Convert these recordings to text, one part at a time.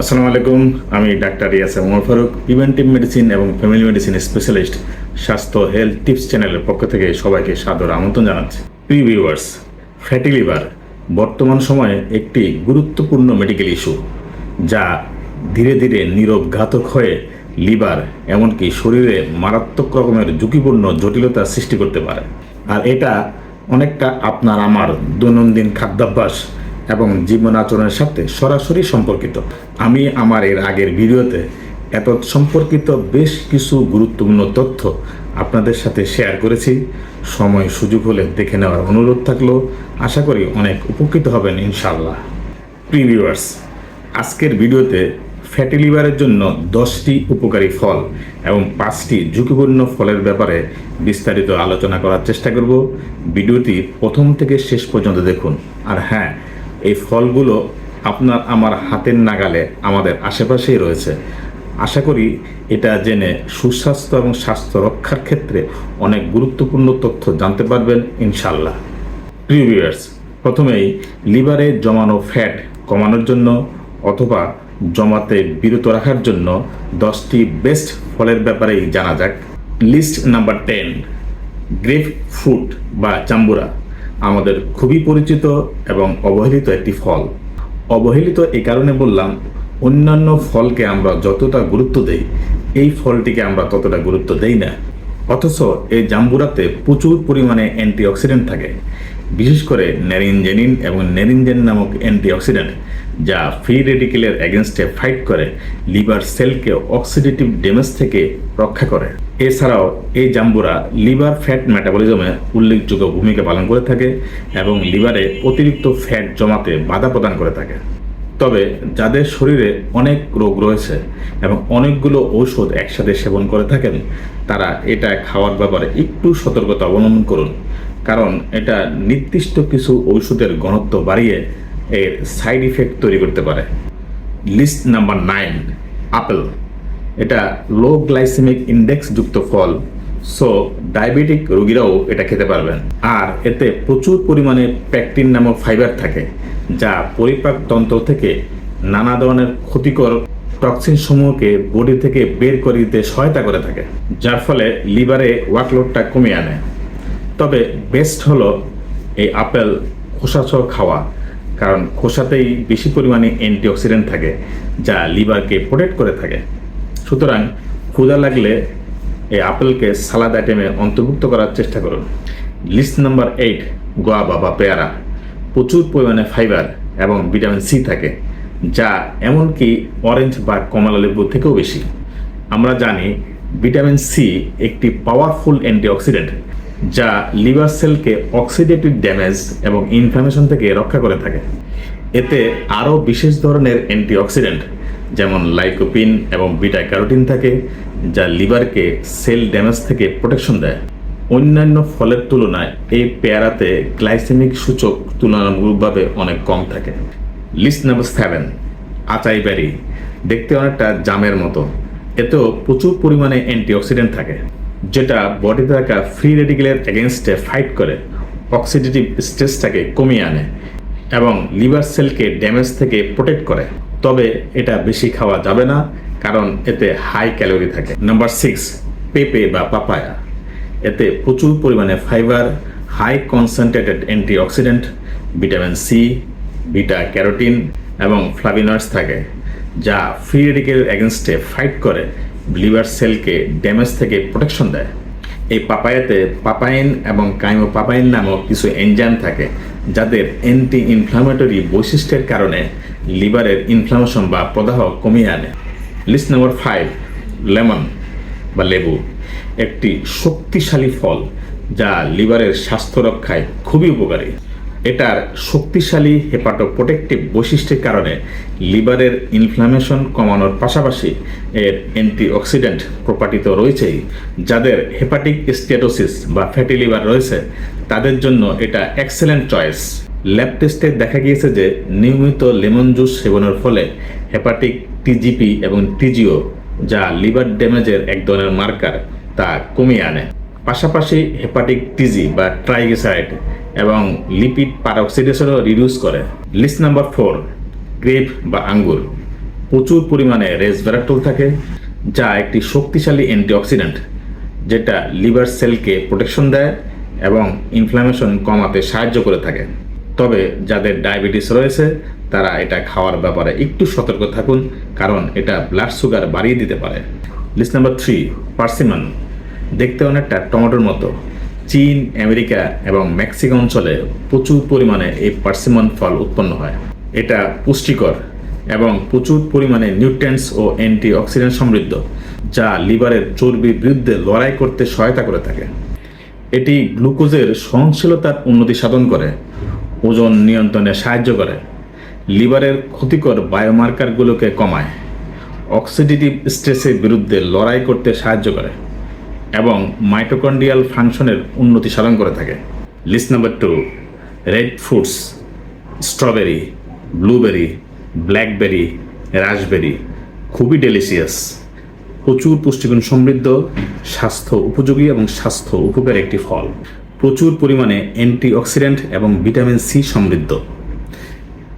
আসসালামু আলাইকুম, আমি doctor Yasa Mohammad Faruk, preventive medicine এবং ফ্যামিলি মেডিসিন স্পেশালিস্ট, স্বাস্থ্য হেলথ টিপস চ্যানেলের পক্ষ থেকে সবাইকে সাদর আমন্ত্রণ জানাচ্ছি। প্রি ভিউয়ার্স, ফ্যাটি লিভার বর্তমান সময়ে একটি গুরুত্বপূর্ণ মেডিকেল ইস্যু, যা ধীরে ধীরে নীরব ঘাতক হয়ে লিভার এমনকি শরীরে মারাত্মক রকমের ঝুঁকিপূর্ণ জটিলতা সৃষ্টি করতে পারে। আর এটা অনেকটা আপনার আমার দৈনন্দিন খাদ্যাভ্যাস এবং জীবন আচরণের সাথে সরাসরি সম্পর্কিত। আমি আমার এর আগের ভিডিওতে এত সম্পর্কিত বেশ কিছু গুরুত্বপূর্ণ তথ্য আপনাদের সাথে শেয়ার করেছি। সময় সুযোগ হলে দেখে নেওয়ার অনুরোধ থাকল। আশা করি অনেক উপকৃত হবেন ইনশাল্লাহ প্রিভিউয়ার্স আজকের ভিডিওতে ফ্যাটি লিভারের জন্য দশটি উপকারী ফল এবং পাঁচটি ঝুঁকিপূর্ণ ফলের ব্যাপারে বিস্তারিত আলোচনা করার চেষ্টা করব। ভিডিওটি প্রথম থেকে শেষ পর্যন্ত দেখুন। আর হ্যাঁ এই ফলগুলো আপনার আমার হাতের নাগালে আমাদের আশেপাশেই রয়েছে। আশা করি এটা জেনে সুস্বাস্থ্য এবং স্বাস্থ্য রক্ষার ক্ষেত্রে অনেক গুরুত্বপূর্ণ তথ্য জানতে পারবেন ইনশাল্লাহ প্রিভিয়ার্স প্রথমেই লিভারে জমানো ফ্যাট কমানোর জন্য অথবা জমাতে বিরত রাখার জন্য দশটি বেস্ট ফলের ব্যাপারেই জানা যাক। List number ten, grapefruit বা চাম্বুরা আমাদের খুবই পরিচিত এবং অবহেলিত একটি ফল। অবহেলিত এই কারণে বললাম, অন্যান্য ফলকে আমরা যতটা গুরুত্ব দেই, এই ফলটিকে আমরা ততটা গুরুত্ব দেই না। অথচ এই জাম্বুরাতে প্রচুর পরিমাণে অ্যান্টিঅক্সিডেন্ট থাকে। বিশেষ করে নেরিনজেনিন এবং নেরিনজেন নামক অ্যান্টিঅক্সিডেন্ট, যা ফ্রি রেডিকেলের এগেনস্টে ফাইট করে লিভার সেলকে অক্সিডেটিভ ড্যামেজ থেকে রক্ষা করে। এছাড়াও এই জাম্বুরা লিভার ফ্যাট মেটাবলিজমে উল্লেখযোগ্য ভূমিকা পালন করে থাকে এবং লিভারে অতিরিক্ত ফ্যাট জমাতে বাধা প্রদান করে থাকে। তবে যাদের শরীরে অনেক রোগ রয়েছে এবং অনেকগুলো ঔষধ একসাথে সেবন করে থাকেন, তারা এটা খাওয়ার ব্যাপারে একটু সতর্কতা অবলম্বন করুন, কারণ এটা নির্দিষ্ট কিছু ঔষধের ঘনত্ব বাড়িয়ে এর সাইড ইফেক্ট তৈরি করতে পারে। List number nine, apple. এটা লো গ্লাইসেমিক ইন্ডেক্স যুক্ত ফল সো ডায়াবেটিক রোগীরাও এটা খেতে পারবেন। আর এতে প্রচুর পরিমাণে প্যাকটিন নামক ফাইবার থাকে, যা পরিপাক তন্ত্র থেকে নানা ধরনের ক্ষতিকর টক্সিন সমূহকে বডি থেকে বের করে দিতে সহায়তা করে থাকে, যার ফলে লিভারে ওয়ার্কলোডটা কমিয়ে আনে। তবে বেস্ট হলো এই আপেল খোসাসহ খাওয়া, কারণ খোসাতেই বেশি পরিমাণে অ্যান্টিঅক্সিডেন্ট থাকে, যা লিভারকে প্রোটেক্ট করে থাকে। সুতরাং ক্ষুধা লাগলে এই আপেলকে সালাদ আইটেমে অন্তর্ভুক্ত করার চেষ্টা করুন। লিস্ট নাম্বার এইট গোয়াবা বা পেয়ারা। প্রচুর পরিমাণে ফাইবার এবং ভিটামিন সি থাকে, যা এমনকি অরেঞ্জ বা কমলা লেবু থেকেও বেশি। আমরা জানি ভিটামিন সি একটি পাওয়ারফুল অ্যান্টিঅক্সিডেন্ট যা লিভার সেলকে অক্সিডেটিভ ড্যামেজ এবং ইনফ্লামেশন থেকে রক্ষা করে থাকে। এতে আরও বিশেষ ধরনের অ্যান্টিঅক্সিডেন্ট যেমন লাইকোপিন এবং বিটা ক্যারোটিন থাকে, যা লিভারকে সেল ড্যামেজ থেকে প্রোটেকশন দেয়। অন্যান্য ফলের তুলনায় এই পেয়ারাতে গ্লাইসেমিক সূচক তুলনামূলকভাবে অনেক কম থাকে। List number seven acai berry দেখতে অনেকটা জামের মতো। এতেও প্রচুর পরিমাণে অ্যান্টিঅক্সিডেন্ট থাকে, যেটা বডিতে থাকা ফ্রি রেডিকেলের এগেনস্টে ফাইট করে অক্সিডেটিভ স্ট্রেসটাকে কমিয়ে আনে এবং লিভার সেলকে ড্যামেজ থেকে প্রোটেক্ট করে। তবে এটা বেশি খাওয়া যাবে না, কারণ এতে হাই ক্যালোরি থাকে। নাম্বার সিক্স পেঁপে বা পাপায়া। এতে প্রচুর পরিমাণে fibre high concentrated antioxidant vitamin C beta carotene এবং ফ্লাভিনয়েডস থাকে, যা ফ্রি রেডিকেল এগেনস্টে ফাইট করে লিভার সেলকে ড্যামেজ থেকে প্রোটেকশন দেয়। এই পাপায়াতে পাপাইন এবং কাইমো পাপাইন নামক কিছু এনজাইম থাকে, যাদের অ্যান্টি ইনফ্লামেটরি বৈশিষ্ট্যের কারণে লিভারের ইনফ্লামেশন বা প্রদাহ কমিয়ে আনে। লিস্ট নম্বর ফাইভ লেমন বা লেবু একটি শক্তিশালী ফল যা লিভারের স্বাস্থ্য রক্ষায় খুবই উপকারী। এটার শক্তিশালী হেপাটোপ্রোটেক্টিভ বৈশিষ্ট্যের কারণে লিভারের ইনফ্লামেশন কমানোর পাশাপাশি এর অ্যান্টিঅক্সিডেন্ট প্রপার্টি তো রয়েছেই। যাদের হেপাটিক স্টেটোসিস বা ফ্যাটি লিভার রয়েছে, তাদের জন্য এটা এক্সেলেন্ট চয়েস ল্যাব টেস্টে দেখা গিয়েছে যে নিয়মিত লেমন জুস সেবনের ফলে হেপাটিক টিজিপি এবং টিজিও যা লিভার ড্যামেজের এক ধরনের মার্কার, তা কমিয়ে আনে। পাশাপাশি হেপাটিক টিজি বা ট্রাইগ্লিসারাইড এবং লিপিড পারঅক্সিডেশনও রিডিউস করে। লিস্ট নাম্বার ফোর গ্রেপ বা আঙ্গুর। প্রচুর পরিমাণে রেসভেরাট্রল থাকে, যা একটি শক্তিশালী অ্যান্টিঅক্সিডেন্ট, যেটা লিভার সেলকে প্রোটেকশন দেয় এবং ইনফ্লামেশন কমাতে সাহায্য করে থাকে। তবে যাদের ডায়াবেটিস রয়েছে, তারা এটা খাওয়ার ব্যাপারে একটু সতর্ক থাকুন, কারণ এটা ব্লাড সুগার বাড়িয়ে দিতে পারে। লিস্ট নাম্বার থ্রি পার্সিমন দেখতে অনেকটা টমেটোর মতো। চীন, আমেরিকা এবং মেক্সিকো অঞ্চলে প্রচুর পরিমাণে এই পার্সিমন ফল উৎপন্ন হয়। এটা পুষ্টিকর এবং প্রচুর পরিমাণে নিউট্রেন্টস ও অ্যান্টি অক্সিডেন্ট সমৃদ্ধ, যা লিভারের চর্বির বিরুদ্ধে লড়াই করতে সহায়তা করে থাকে। এটি গ্লুকোজের সহনশীলতার উন্নতি সাধন করে, ওজন নিয়ন্ত্রণে সাহায্য করে, লিভারের ক্ষতিকর বায়োমার্কারগুলোকে কমায়, অক্সিডেটিভ স্ট্রেসের বিরুদ্ধে লড়াই করতে সাহায্য করে। এবং মাইটোকন্ড্রিয়াল ফাংশনের উন্নতি সাধন করে থাকে। List number two red fruits strawberry blueberry blackberry raspberry খুবই ডেলিশিয়াস প্রচুর পুষ্টিগুণ সমৃদ্ধ, স্বাস্থ্য উপযোগী এবং স্বাস্থ্য উপকারী একটি ফল। প্রচুর পরিমাণে অ্যান্টিঅক্সিডেন্ট এবং ভিটামিন সি সমৃদ্ধ।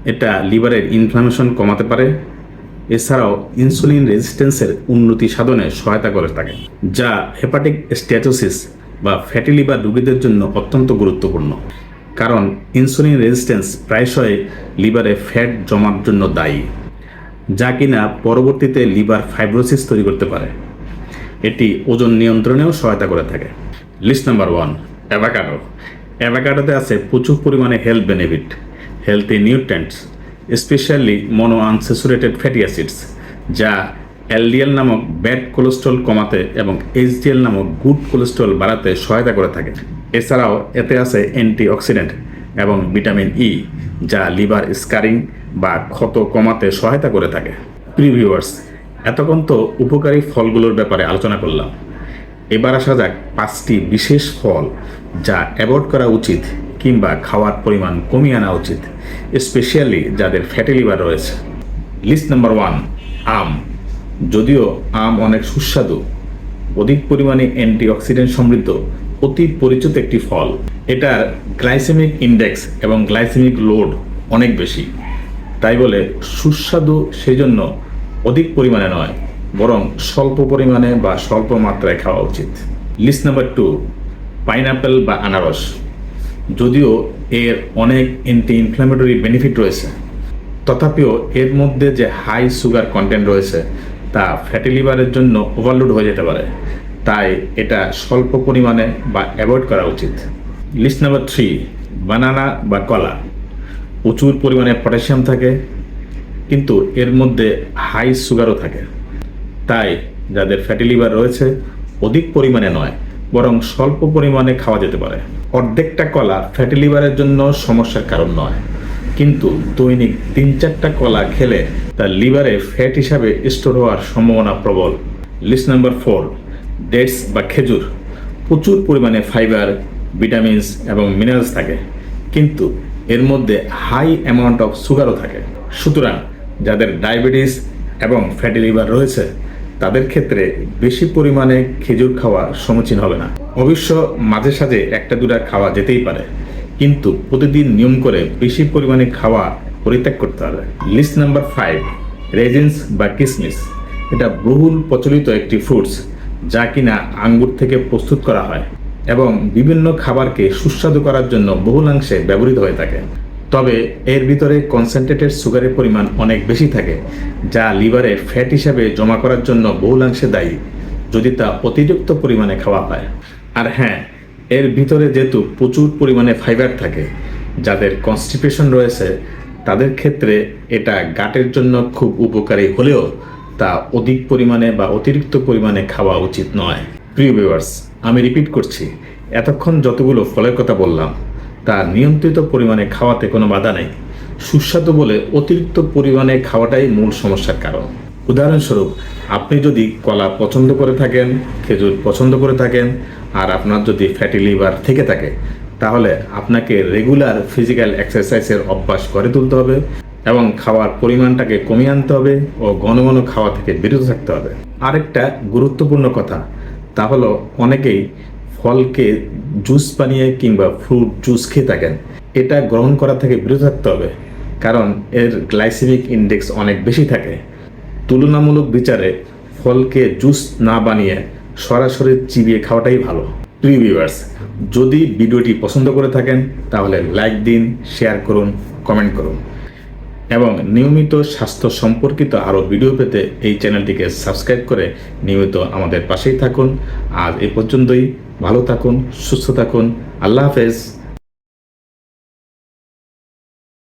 এটা লিভারের ইনফ্লামেশন কমাতে পারে এছাড়াও ইনসুলিন রেজিস্ট্যান্সের উন্নতি সাধনে সহায়তা করে থাকে, যা হেপাটিক স্ট্যাটোসিস বা ফ্যাটি লিভার রোগীদের জন্য অত্যন্ত গুরুত্বপূর্ণ। কারণ ইনসুলিন রেজিস্ট্যান্স প্রায়শই লিভারে ফ্যাট জমার জন্য দায়ী, যা কিনা পরবর্তীতে লিভার ফাইব্রোসিস তৈরি করতে পারে। এটি ওজন নিয়ন্ত্রণেও সহায়তা করে থাকে। List number one, avocado. অ্যাভাকাডোতে আছে প্রচুর পরিমাণে health benefit, healthy nutrients specially mono unsaturated fatty acids যা এলডিএল নামক ব্যাড কোলেস্ট্রল কমাতে এবং এইচডিএল নামক গুড কোলেস্ট্রল বাড়াতে সহায়তা করে থাকে। এছাড়াও এতে আছে অ্যান্টি অক্সিডেন্ট এবং ভিটামিন ই যা লিভার স্কারিং বা ক্ষত কমাতে সহায়তা করে থাকে। প্রিভিউয়ার্স এতক্ষণ তো উপকারী ফলগুলোর ব্যাপারে আলোচনা করলাম। এবার আসা যাক পাঁচটি বিশেষ ফল যা অ্যাভয়েড করা উচিত। কিংবা খাওয়ার পরিমাণ কমিয়ে আনা উচিত স্পেশালি যাদের ফ্যাটি লিভার রয়েছে। লিস্ট নাম্বার ওয়ান আম। যদিও আম অনেক সুস্বাদু, অধিক পরিমাণে অ্যান্টিঅক্সিডেন্ট সমৃদ্ধ, অতি পরিচিত একটি ফল। এটার গ্লাইসেমিক ইন্ডেক্স এবং গ্লাইসেমিক লোড অনেক বেশি। তাই বলে সুস্বাদু সেই জন্য অধিক পরিমাণে নয়, বরং স্বল্প পরিমাণে বা স্বল্প মাত্রায় খাওয়া উচিত। লিস্ট নাম্বার টু পাইনাপেল বা আনারস। যদিও এর অনেক অ্যান্টি ইনফ্ল্যামেটরি বেনিফিট রয়েছে। তথাপিও এর মধ্যে যে হাই সুগার কন্টেন্ট রয়েছে, তা ফ্যাটি লিভারের জন্য ওভারলোড হয়ে যেতে পারে। তাই এটা স্বল্প পরিমাণে বা অ্যাভয়েড করা উচিত। লিস্ট নাম্বার থ্রি বানানা বা কলা। প্রচুর পরিমাণে পটাশিয়াম থাকে, কিন্তু এর মধ্যে হাই সুগারও থাকে। তাই যাদের ফ্যাটি লিভার রয়েছে, অধিক পরিমাণে নয়। বরং স্বল্প পরিমাণে খাওয়া যেতে পারে। অর্ধেকটা কলা ফ্যাটি লিভারের জন্য সমস্যার কারণ নয়। কিন্তু দৈনিক তিন চারটা কলা খেলে তার লিভারে ফ্যাট হিসাবে স্টোর হওয়ার সম্ভাবনা প্রবল। লিস্ট নাম্বার ফোর ডেটস বা খেজুর। প্রচুর পরিমাণে ফাইবার ভিটামিনস এবং মিনারেলস থাকে। কিন্তু এর মধ্যে হাই অ্যামাউন্ট অফ সুগারও থাকে। সুতরাং যাদের ডায়াবেটিস এবং ফ্যাটি লিভার রয়েছে তাদের ক্ষেত্রে বেশি পরিমাণে খেজুর খাওয়া সমীচীন হবে না। অবশ্য মাঝে সাঝে একটা দুটা খাওয়া যেতেই পারে, কিন্তু প্রতিদিন নিয়ম করে বেশি পরিমাণে খাওয়া পরিত্যাগ করতে হবে। লিস্ট নাম্বার ফাইভ রেজিন্স বা কিসমিস। এটা বহুল প্রচলিত একটি ফ্রুটস যা কিনা আঙ্গুর থেকে প্রস্তুত করা হয় এবং বিভিন্ন খাবারকে সুস্বাদু করার জন্য বহুলাংশে ব্যবহৃত হয়ে থাকে। তবে এর ভিতরে কনসেন্ট্রেটেড সুগারের পরিমাণ অনেক বেশি থাকে, যা লিভারে ফ্যাট হিসাবে জমা করার জন্য বহুলাংশে দায়ী, যদি তা অতিরিক্ত পরিমাণে খাওয়া হয়। আর হ্যাঁ এর ভিতরে যেহেতু প্রচুর পরিমাণে ফাইবার থাকে, যাদের কনস্টিপেশন রয়েছে, তাদের ক্ষেত্রে এটা গাটের জন্য খুব উপকারী হলেও তা অধিক পরিমাণে বা অতিরিক্ত পরিমাণে খাওয়া উচিত নয়। প্রিয় ভিউয়ার্স আমি রিপিট করছি, এতক্ষণ যতগুলো ফলের কথা বললাম তা নিয়ন্ত্রিত পরিমাণে খাওয়াতে কোনো বাধা নেই। সুস্বাদু বলে অতিরিক্ত পরিমাণে খাওয়াটাই মূল সমস্যার কারণ। উদাহরণস্বরূপ, আপনি যদি কলা পছন্দ করে থাকেন, খেজুর পছন্দ করে থাকেন, আর আপনার যদি ফ্যাটি লিভার থেকে থাকে, তাহলে আপনাকে রেগুলার ফিজিক্যাল এক্সারসাইজের অভ্যাস করে তুলতে হবে এবং খাওয়ার পরিমাণটাকে কমিয়ে আনতে হবে ও ঘন ঘন খাওয়া থেকে বিরত থাকতে হবে। আরেকটা গুরুত্বপূর্ণ কথা, তা হলো অনেকেই ফলকে জুস বানিয়ে কিংবা ফ্রুট জুস খেয়ে থাকেন। এটা গ্রহণ করা থেকে বিরত থাকতে হবে, কারণ এর গ্লাইসেমিক ইন্ডেক্স অনেক বেশি থাকে। তুলনামূলক বিচারে ফলকে জুস না বানিয়ে সরাসরি চিবিয়ে খাওয়াটাই ভালো। প্রিভিউয়ার্স যদি ভিডিওটি পছন্দ করে থাকেন, তাহলে লাইক দিন, শেয়ার করুন, কমেন্ট করুন। এবং নিয়মিত স্বাস্থ্য সম্পর্কিত আরও ভিডিও পেতে এই চ্যানেলটিকে সাবস্ক্রাইব করে নিয়মিত আমাদের পাশেই থাকুন। আর এ পর্যন্তই। ভালো থাকুন, সুস্থ থাকুন। আল্লাহ হাফেজ।